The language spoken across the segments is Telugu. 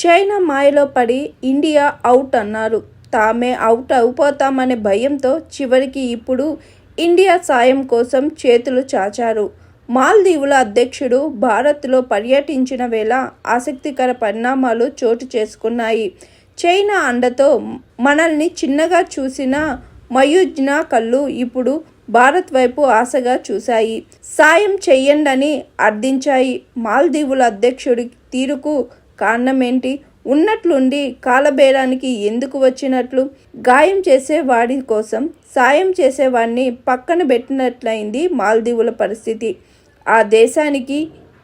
చైనా మాయలో పడి ఇండియా అవుట్ అన్నారు. తామే అవుట్ అయిపోతామనే భయంతో చివరికి ఇప్పుడు ఇండియా సాయం కోసం చేతులు చాచారు. మాల్దీవుల అధ్యక్షుడు భారత్లో పర్యటించిన వేళ ఆసక్తికర పరిణామాలు చోటు చేసుకున్నాయి. చైనా అండతో మనల్ని చిన్నగా చూసిన మయూజ్నా కళ్ళు ఇప్పుడు భారత్ వైపు ఆశగా చూశాయి. సాయం చెయ్యండని అర్థించాయి మాల్దీవుల అధ్యక్షుడి తీరుకు కారణమేంటి ఉన్నట్లుండి కాలబేరానికి ఎందుకు వచ్చినట్లు? గాయం చేసేవాడి కోసం సాయం చేసేవాడిని పక్కన పెట్టినట్లయింది మాల్దీవుల పరిస్థితి. ఆ దేశానికి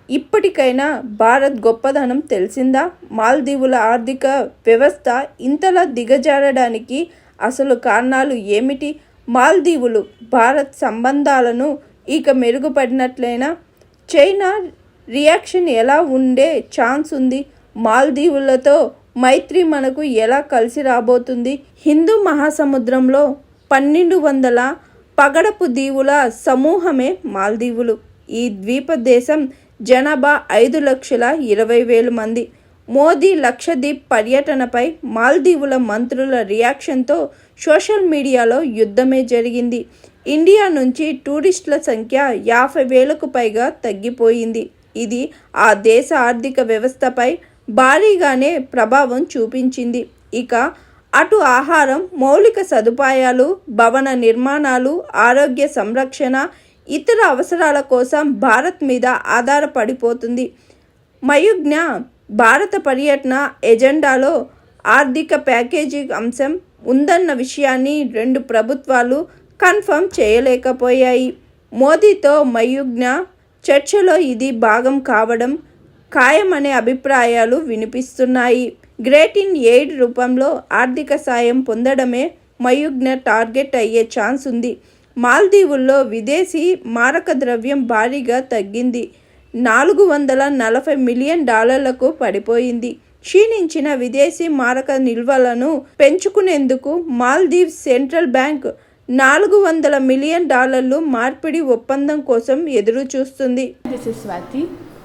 ఇప్పటికైనా భారత్ గొప్పదనం తెలిసిందా? మాల్దీవుల ఆర్థిక వ్యవస్థ ఇంతలా దిగజారడానికి అసలు కారణాలు ఏమిటి? మాల్దీవులు భారత్ సంబంధాలను ఇక మెరుగుపడినట్లయినా చైనా రియాక్షన్ ఎలా ఉండే ఛాన్స్ ఉంది? మాల్దీవులతో మైత్రి మనకు ఎలా కలిసి రాబోతుంది? హిందూ మహాసముద్రంలో పన్నెండు వందల పగడపు దీవుల సమూహమే మాల్దీవులు. ఈ ద్వీప దేశం జనాభా ఐదు లక్షల ఇరవై వేలు మంది. మోదీ లక్షద్వీప్ పర్యటనపై మాల్దీవుల మంత్రుల రియాక్షన్తో సోషల్ మీడియాలో యుద్ధమే జరిగింది. ఇండియా నుంచి టూరిస్టుల సంఖ్య యాభై వేలకు పైగా తగ్గిపోయింది. ఇది ఆ దేశ ఆర్థిక వ్యవస్థపై భారీగానే ప్రభావం చూపించింది. ఇక అటు ఆహారం మౌలిక సదుపాయాలు భవన నిర్మాణాలు ఆరోగ్య సంరక్షణ ఇతర అవసరాల కోసం భారత్ మీద ఆధారపడిపోతుంది. మయుజ్ఞ భారత పర్యటన ఎజెండాలో ఆర్థిక ప్యాకేజీ అంశం ఉందన్న విషయాన్ని రెండు ప్రభుత్వాలు కన్ఫర్మ్ చేయలేకపోయాయి. మోదీతో మయుజ్ఞ చర్చలో ఇది భాగం కావడం ఖాయం అనే అభిప్రాయాలు వినిపిస్తున్నాయి. గ్రేట్ ఇన్ ఎయిడ్ రూపంలో ఆర్థిక సాయం పొందడమే మయుగ్న టార్గెట్ అయ్యే ఛాన్స్ ఉంది. మాల్దీవుల్లో విదేశీ మారక ద్రవ్యం భారీగా తగ్గింది. నాలుగు వందల నలభై మిలియన్ డాలర్లకు పడిపోయింది. క్షీణించిన విదేశీ మారక నిల్వలను పెంచుకునేందుకు మాల్దీవ్స్ సెంట్రల్ బ్యాంక్ నాలుగు వందల మిలియన్ డాలర్లు మార్పిడి ఒప్పందం కోసం ఎదురు చూస్తుంది దిస్ ఇస్ స్వాతి